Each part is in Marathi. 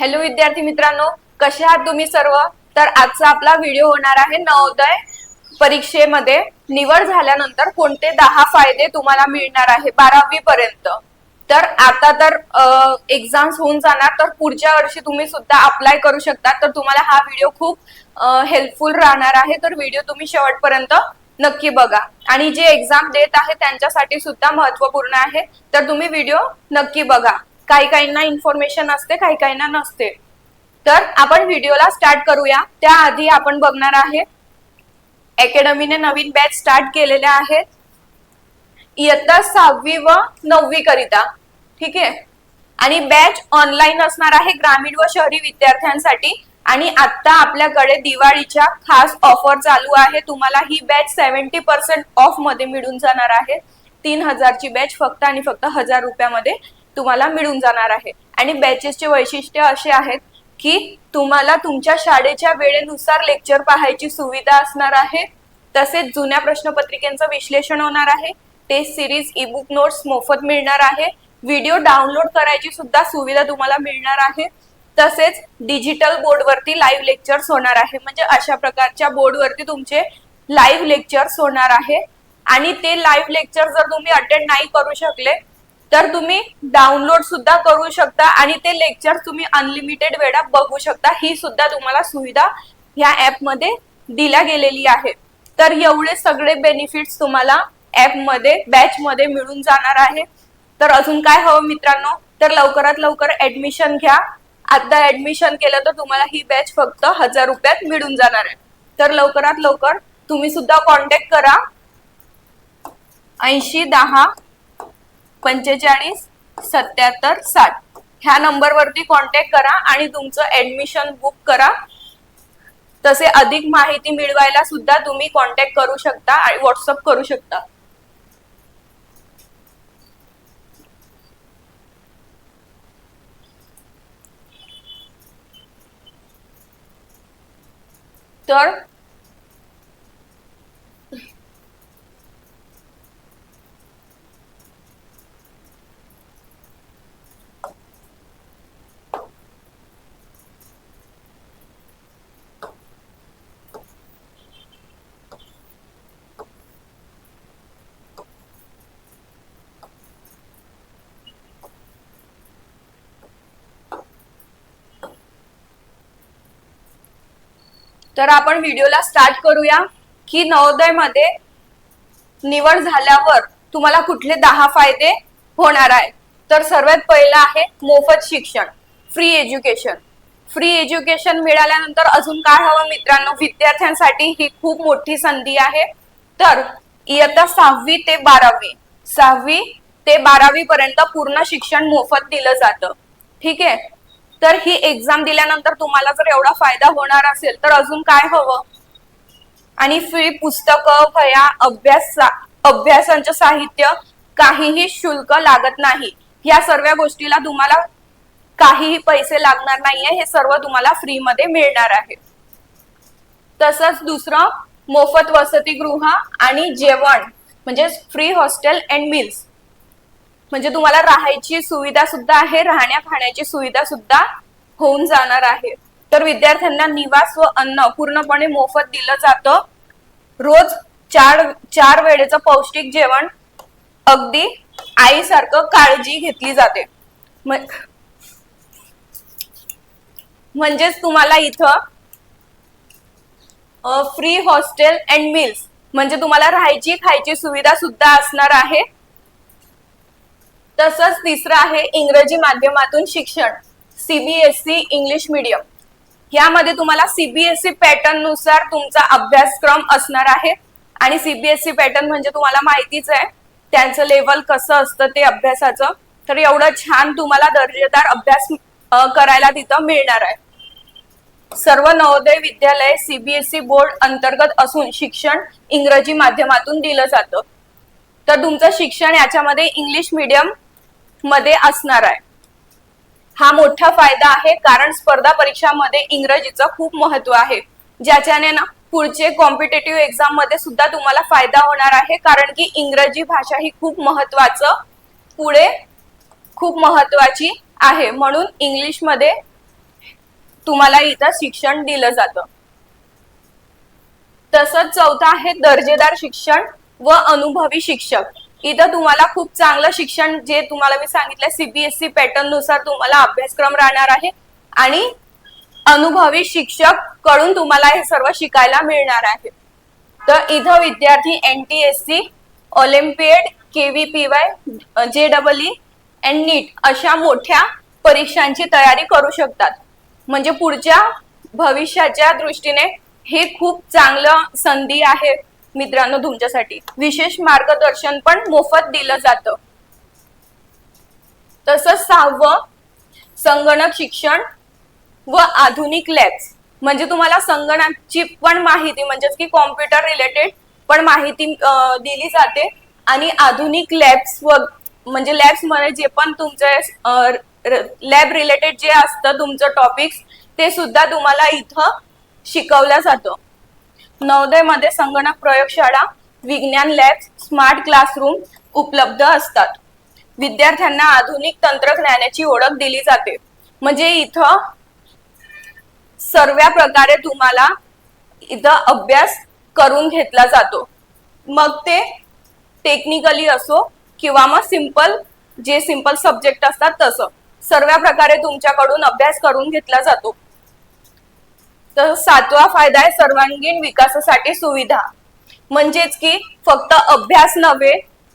हॅलो विद्यार्थी मित्रांनो कसे आहात तुम्ही सर्व? तर आजचा आपला व्हिडिओ होणार आहे नवोदय परीक्षेमध्ये. निवड झाल्यानंतर कोणते दहा फायदे तुम्हाला मिळणार आहे बारावी पर्यंत तर आता तर एक्झाम्स होऊन जाणार तर पुढच्या वर्षी तुम्ही सुद्धा अप्लाय करू शकता. तर तुम्हाला हा व्हिडिओ खूप हेल्पफुल राहणार आहे. तर व्हिडिओ तुम्ही शेवटपर्यंत नक्की बघा. आणि जे एक्झाम देत आहे त्यांच्यासाठी सुद्धा महत्त्वपूर्ण आहे. तर तुम्ही व्हिडिओ नक्की बघा. काही काहींना इन्फॉर्मेशन असते काही काहींना नसते. तर आपण व्हिडिओला स्टार्ट करूया. त्याआधी आपण बघणार आहे अकॅडमीने नवीन बॅच स्टार्ट केलेल्या आहेत. इयत्ता सहावी व नववी करिता. ठीक आहे? आणि बॅच ऑनलाईन असणार आहे ग्रामीण व शहरी विद्यार्थ्यांसाठी. आणि आता आपल्याकडे दिवाळीच्या खास ऑफर चालू आहे. तुम्हाला ही बॅच सेव्हन्टी पर्सेंट ऑफमध्ये मिळून जाणार आहे. तीन हजारची बॅच फक्त आणि फक्त हजार रुपयामध्ये तुम्हाला मिळून जाणार आहे. आणि बॅचेसचे वैशिष्ट्य असे आहेत की तुम्हाला तुमच्या शाळेच्या वेळेनुसार लेक्चर पाहायची सुविधा असणार आहे. तसेच जुन्या प्रश्नपत्रिकेचं विश्लेषण होणार आहे. Test series e book notes मोफत मिळणार आहे. व्हिडिओ डाउनलोड करायची सुद्धा सुविधा तुम्हाला मिळणार आहे. तसेच डिजिटल बोर्डवरती लाईव्ह लेक्चर्स होणार आहे. म्हणजे अशा प्रकारच्या बोर्डवरती तुमचे लाईव्ह लेक्चर्स होणार आहे. आणि ते लाईव्ह लेक्चर जर तुम्ही अटेंड नाही करू शकले तर तुम्ही डाउनलोड सुद्धा करू शकता आणि ते लेक्चर तुम्ही अनलिमिटेड वेळा बघू शकता. ही सुद्धा तुम्हाला सुविधा ह्या ऍपमध्ये दिल्या गेलेली आहे. तर एवढे सगळे बेनिफिट्स तुम्हाला ऍपमध्ये बॅचमध्ये बॅच मध्ये मिळून जाणार आहे. तर अजून काय हवं मित्रांनो? तर लवकरात लवकर ऍडमिशन घ्या. आता ऍडमिशन केलं तर तुम्हाला ही बॅच फक्त हजार रुपयात मिळून जाणार आहे. तर लवकरात लवकर तुम्ही सुद्धा कॉन्टॅक्ट करा. ऐंशी दहा पंचेचाळीस सत्याहत्तर साठ. ह्या नंबरवरती कॉन्टॅक्ट करा आणि तुमचं ऍडमिशन बुक करा. तसे अधिक माहिती मिळवायला सुद्धा तुम्ही कॉन्टॅक्ट करू शकता आणि व्हॉट्सअप करू शकता. तर तर आपण व्हिडिओला स्टार्ट करूया की नवोदयमध्ये निवड झाल्यावर तुम्हाला कुठले दहा फायदे होणार आहे तर सर्वात पहिलं आहे मोफत शिक्षण फ्री एज्युकेशन फ्री एज्युकेशन मिळाल्यानंतर अजून काय हवं मित्रांनो? विद्यार्थ्यांसाठी ही खूप मोठी संधी आहे. तर इयत्ता सहावी ते बारावी सहावी ते बारावी पर्यंत पूर्ण शिक्षण मोफत दिलं जातं. ठीक आहे? तर ही एक्झाम दिल्यानंतर तुम्हाला जर एवढा फायदा होणार असेल तर अजून काय हवं? आणि फ्री पुस्तकं वह्या अभ्यास अभ्यासांचं साहित्य काहीही शुल्क लागत नाही. या सर्व गोष्टीला तुम्हाला काहीही पैसे लागणार नाहीये हे सर्व तुम्हाला फ्री मध्ये मिळणार आहे. तसंच दुसरं मोफत वसतिगृह आणि जेवण म्हणजे फ्री हॉस्टेल अँड मिल्स म्हणजे तुम्हाला राहायची सुविधा सुद्धा आहे राहण्या खाण्याची सुविधा सुद्धा होऊन जाणार आहे. तर विद्यार्थ्यांना निवास व अन्न पूर्णपणे मोफत दिलं जातं. रोज चार चार वेळेचं पौष्टिक जेवण अगदी आईसारखं काळजी घेतली जाते. म्हणजेच तुम्हाला इथं फ्री हॉस्टेल अँड मिल्स म्हणजे तुम्हाला राहायची खायची सुविधा सुद्धा असणार आहे. तसंच तिसरं आहे इंग्रजी माध्यमातून शिक्षण सीबीएसई इंग्लिश मीडियम यामध्ये तुम्हाला सीबीएसई पॅटर्ननुसार तुमचा अभ्यासक्रम असणार आहे. आणि सीबीएसई पॅटर्न म्हणजे तुम्हाला माहितीच आहे त्यांचं लेवल कसं असतं ते अभ्यासाचं. तर एवढं छान तुम्हाला दर्जेदार अभ्यास करायला तिथं मिळणार आहे. सर्व नवोदय विद्यालय सीबीएसई बोर्ड अंतर्गत असून शिक्षण इंग्रजी माध्यमातून दिलं जातं. तर तुमचं शिक्षण याच्यामध्ये इंग्लिश मीडियम मध्ये असणार आहे. हा मोठा फायदा आहे कारण स्पर्धा परीक्षामध्ये इंग्रजीचं खूप महत्त्व आहे. ज्याच्याने ना पुढचे कॉम्पिटेटिव्ह एक्झाममध्ये सुद्धा तुम्हाला फायदा होणार आहे कारण की इंग्रजी भाषा ही खूप महत्वाचं पुढे खूप महत्वाची आहे. म्हणून इंग्लिशमध्ये तुम्हाला इथं शिक्षण दिलं जातं. तसंच चौथं आहे दर्जेदार शिक्षण व अनुभवी शिक्षक. इथं तुम्हाला खूप चांगलं शिक्षण जे तुम्हाला मी सांगितलं सीबीएसई पॅटर्ननुसार तुम्हाला अभ्यासक्रम राहणार आहे आणि अनुभवी शिक्षककडून तुम्हाला हे सर्व शिकायला मिळणार आहे. तर इथं विद्यार्थी N T S C olympiad K J double E and नीट अशा मोठ्या परीक्षांची तयारी करू शकतात. म्हणजे पुढच्या भविष्याच्या दृष्टीने हे खूप चांगलं संधी आहे. मित्रांनो तुमच्यासाठी. विशेष मार्गदर्शन पण मोफत दिलं जातं. तसंच सहावं संगणक शिक्षण व आधुनिक लॅब्स. म्हणजे तुम्हाला संगणकाची पण माहिती म्हणजेच की कॉम्प्युटर रिलेटेड पण माहिती दिली जाते. आणि आधुनिक लॅब्स व म्हणजे लॅब्समध्ये जे पण तुमचे लॅब रिलेटेड जे असतं तुमचं टॉपिक्स ते सुद्धा तुम्हाला इथं शिकवलं जातं. नवोदयमध्ये संगणक प्रयोगशाळा विज्ञान लॅब स्मार्ट क्लासरूम उपलब्ध असतात. विद्यार्थ्यांना आधुनिक तंत्रज्ञानाची ओळख दिली जाते. म्हणजे इथं सर्व प्रकारे तुम्हाला इथं अभ्यास करून घेतला जातो. मग ते टेक्निकली असो किंवा मग सिंपल जे सिंपल सब्जेक्ट असतात तसं. सर्व प्रकारे तुमच्याकडून अभ्यास करून घेतला जातो. तर सातवा फायदा आहे सर्वांगीण विकासासाठी सुविधा. म्हणजेच की फक्त अभ्यास नव्हे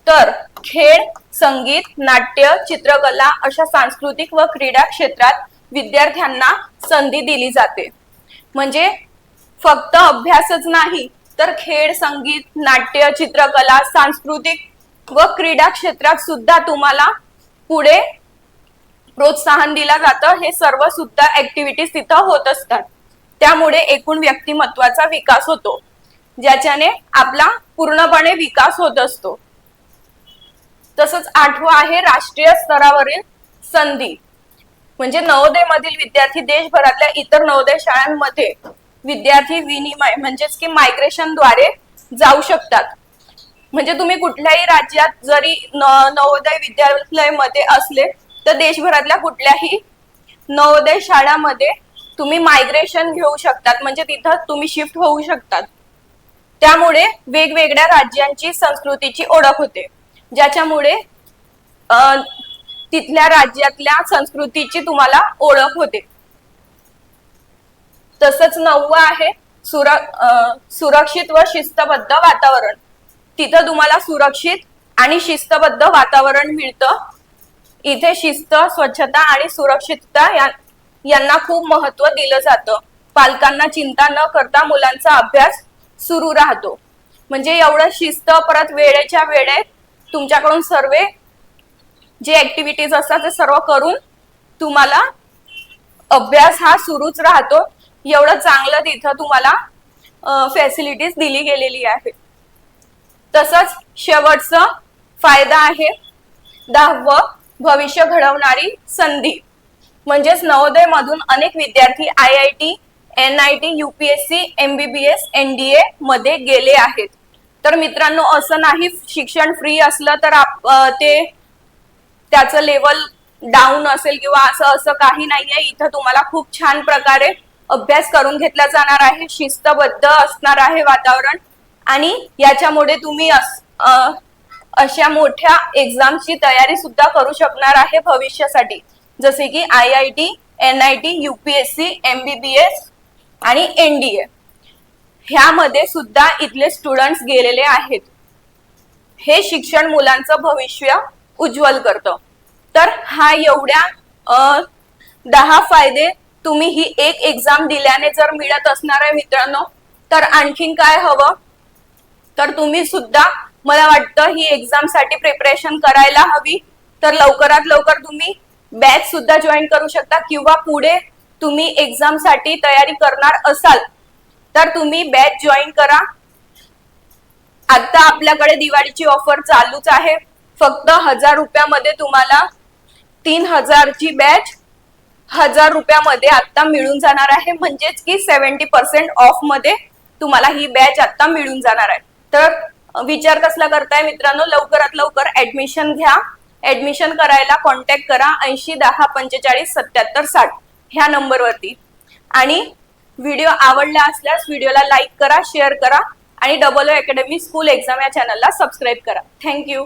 तर खेळ संगीत नाट्य चित्रकला अशा सांस्कृतिक व क्रीडा क्षेत्रात विद्यार्थ्यांना संधी दिली जाते. म्हणजे फक्त अभ्यासच नाही तर खेळ संगीत नाट्य चित्रकला सांस्कृतिक व क्रीडा क्षेत्रात सुद्धा तुम्हाला पुढे प्रोत्साहन दिलं जातं. हे सर्व सुद्धा ऍक्टिव्हिटीज तिथं होत असतात. त्यामुळे एकूण व्यक्तिमत्वाचा विकास होतो ज्याच्याने आपला पूर्णपणे विकास होत असतो. तसंच आठवं आहे राष्ट्रीय स्तरावरील संधी. म्हणजे नवोदय मधील विद्यार्थी देशभरातल्या इतर नवोदय शाळांमध्ये विद्यार्थी विनिमय म्हणजेच की मायग्रेशनद्वारे जाऊ शकतात. म्हणजे तुम्ही कुठल्याही राज्यात जरी नवोदय विद्यालयमध्ये असले तर देशभरातल्या कुठल्याही नवोदय शाळामध्ये तुम्ही मायग्रेशन घेऊ शकतात म्हणजे तिथं तुम्ही शिफ्ट होऊ शकतात. त्यामुळे वेगवेगळ्या राज्यांची संस्कृतीची ओळख होते. ज्याच्यामुळे अं, तिथल्या राज्यातल्या संस्कृतीची तुम्हाला ओळख होते. तसंच नववं आहे सुर अं, सुरक्षित व शिस्तबद्ध वातावरण. तिथं तुम्हाला सुरक्षित आणि शिस्तबद्ध वातावरण मिळतं. इथे शिस्त स्वच्छता आणि सुरक्षितता या यांना खूप महत्त्व दिलं जातं. पालकांना चिंता न करता मुलांचा अभ्यास सुरू राहतो. म्हणजे एवढं शिस्त परत वेळेच्या वेळेत तुमच्याकडून सर्व जे ऍक्टिव्हिटीज असतात ते सर्व करून तुम्हाला अभ्यास हा सुरूच राहतो. एवढं चांगलं तिथं तुम्हाला फॅसिलिटीज दिली गेलेली आहे. तसंच शेवटचं फायदा आहे दहावं भविष्य घडवणारी संधी. म्हणजेच नवोदय मधून अनेक विद्यार्थी I I T N I T UPSC MBBS NDA मध्ये गेले आहेत. तर मित्रांनो असं नाही शिक्षण फ्री असलं तर आप- ते त्याचं लेवल डाऊन असेल किंवा असं असं काही नाहीये. इथं तुम्हाला खूप छान प्रकारे अभ्यास करून घेतला जाणार आहे. शिस्तबद्ध असणार आहे वातावरण. आणि याच्यामुळे तुम्ही अशा मोठ्या एक्झामची तयारी सुद्धा करू शकणार आहे भविष्यासाठी. जसे की I I T N I T UPSC MBBS आणि एनडीए ह्यामध्ये सुद्धा इथले स्टुडंट्स गेलेले आहेत. हे शिक्षण मुलांचं भविष्य उज्ज्वल करतं. तर हा एवढ्या दहा फायदे तुम्ही ही एक एक्झाम दिल्याने जर मिळत असणार आहे मित्रांनो तर आणखीन काय हवं? तर तुम्ही सुद्धा मला वाटतं ही एक्झामसाठी प्रिपरेशन करायला हवी. तर लवकरात लवकर तुम्ही बॅच सुद्धा जॉईन करू शकता किंवा पुढे तुम्ही एक्झामसाठी तयारी करणार असाल तर तुम्ही बॅच जॉईन करा. आता आपल्याकडे दिवाळीची ऑफर चालूच आहे. फक्त हजार रुपयामध्ये तुम्हाला तीन हजारची बॅच हजार रुपयामध्ये आता मिळून जाणार आहे. म्हणजेच की सेव्हन्टी पर्सेंट ऑफमध्ये तुम्हाला ही बॅच आता मिळून जाणार आहे. तर विचार कसला करताय मित्रांनो? लवकरात लवकर ऍडमिशन घ्या. ऍडमिशन करायला कॉन्टॅक्ट करा ऐंशी दहा पंचेचाळीस सत्याहत्तर साठ ह्या नंबरवरती आणि व्हिडिओ आवडला असल्यास व्हिडिओला लाईक करा शेअर करा आणि double O academy school exam या चॅनलला सबस्क्राईब करा. थँक्यू